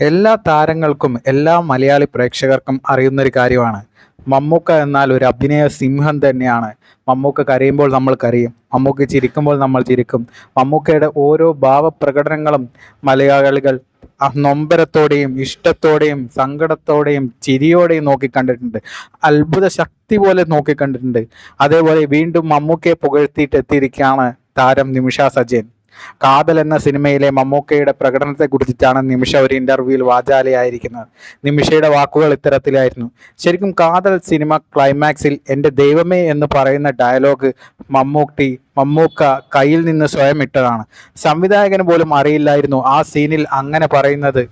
എല്ലാ താരങ്ങൾക്കും എല്ലാ മലയാളി പ്രേക്ഷകർക്കും അറിയുന്നൊരു കാര്യമാണ്. മമ്മൂക്ക എന്നാൽ ഒരു അഭിനയ സിംഹം തന്നെയാണ്. മമ്മൂക്ക കരയുമ്പോൾ നമ്മൾ കരയും. മമ്മൂക്ക ചിരിക്കുമ്പോൾ നമ്മൾ ചിരിക്കും. മമ്മൂക്കയുടെ ഓരോ ഭാവപ്രകടനങ്ങളും മലയാളികൾ നൊമ്പരത്തോടെയും ഇഷ്ടത്തോടെയും സങ്കടത്തോടെയും ചിരിയോടെയും നോക്കിക്കണ്ടിട്ടുണ്ട്. അത്ഭുത ശക്തി പോലെ നോക്കിക്കണ്ടിട്ടുണ്ട്. അതേപോലെ വീണ്ടും മമ്മൂക്കയെ പുകഴ്ത്തിയിട്ട് എത്തിയിരിക്കുകയാണ് താരം നിമിഷ സജയൻ കാതൽ എന്ന സിനിമയിലെ മമ്മൂക്കയുടെ പ്രകടനത്തെ കുറിച്ചിട്ടാണ് നിമിഷ ഒരു ഇന്റർവ്യൂവിൽ വാചാലയായിരിക്കുന്നത്. നിമിഷയുടെ വാക്കുകൾ ഇത്തരത്തിലായിരുന്നു. ശരിക്കും കാതൽ സിനിമ ക്ലൈമാക്സിൽ എന്റെ ദൈവമേ എന്ന് പറയുന്ന ഡയലോഗ് മമ്മൂട്ടി മമ്മൂക്ക കയ്യിൽ നിന്ന് സ്വയം ഇട്ടതാണ്. സംവിധായകന് പോലും അറിയില്ലായിരുന്നു ആ സീനിൽ അങ്ങനെ പറയുന്നത്.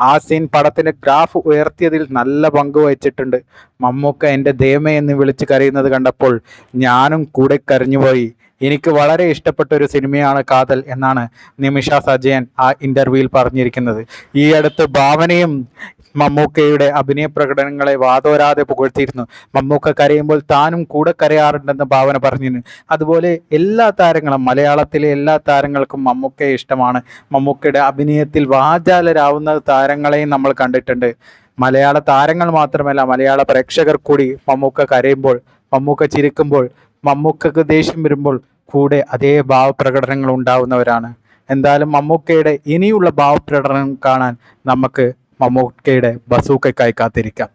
ആ സീൻ പടത്തിന് ഗ്രാഫ് ഉയർത്തിയതിൽ നല്ല പങ്ക് വഹിച്ചിട്ടുണ്ട്. മമ്മൂക്ക എന്റെ ദൈവമേ എന്ന് വിളിച്ച് കരയുന്നത് കണ്ടപ്പോൾ ഞാനും കൂടെ കരഞ്ഞുപോയി. എനിക്ക് വളരെ ഇഷ്ടപ്പെട്ട ഒരു സിനിമയാണ് കാതൽ എന്നാണ് നിമിഷ സജയൻ ആ ഇന്റർവ്യൂവിൽ പറഞ്ഞിരിക്കുന്നത്. ഈ അടുത്ത് ഭാവനയും മമ്മൂക്കയുടെ അഭിനയ പ്രകടനങ്ങളെ വാതോരാതെ പുകഴ്ത്തിയിരുന്നു. മമ്മൂക്ക കരയുമ്പോൾ താനും കൂടെ കരയാറുണ്ടെന്ന് ഭാവന പറഞ്ഞിരുന്നു. അതുപോലെ എല്ലാ താരങ്ങളും മലയാളത്തിലെ എല്ലാ താരങ്ങൾക്കും മമ്മൂക്കയെ ഇഷ്ടമാണ്. മമ്മൂക്കയുടെ അഭിനയത്തിൽ വാചാലരാവുന്ന താരങ്ങളെയും നമ്മൾ കണ്ടിട്ടുണ്ട്. മലയാള താരങ്ങൾ മാത്രമല്ല മലയാള പ്രേക്ഷകർ കൂടി മമ്മൂക്ക കരയുമ്പോൾ മമ്മൂക്ക ചിരിക്കുമ്പോൾ മമ്മൂക്കക്ക് ദേഷ്യം വരുമ്പോൾ കൂടെ അതേ ഭാവപ്രകടനങ്ങൾ ഉണ്ടാവുന്നവരാണ്. എന്തായാലും മമ്മൂക്കയുടെ ഇനിയുള്ള ഭാവപ്രകടനം കാണാൻ നമുക്ക് മമ്മൂക്കയുടെ ബസൂക്കയ്ക്കായി കാത്തിരിക്കാം.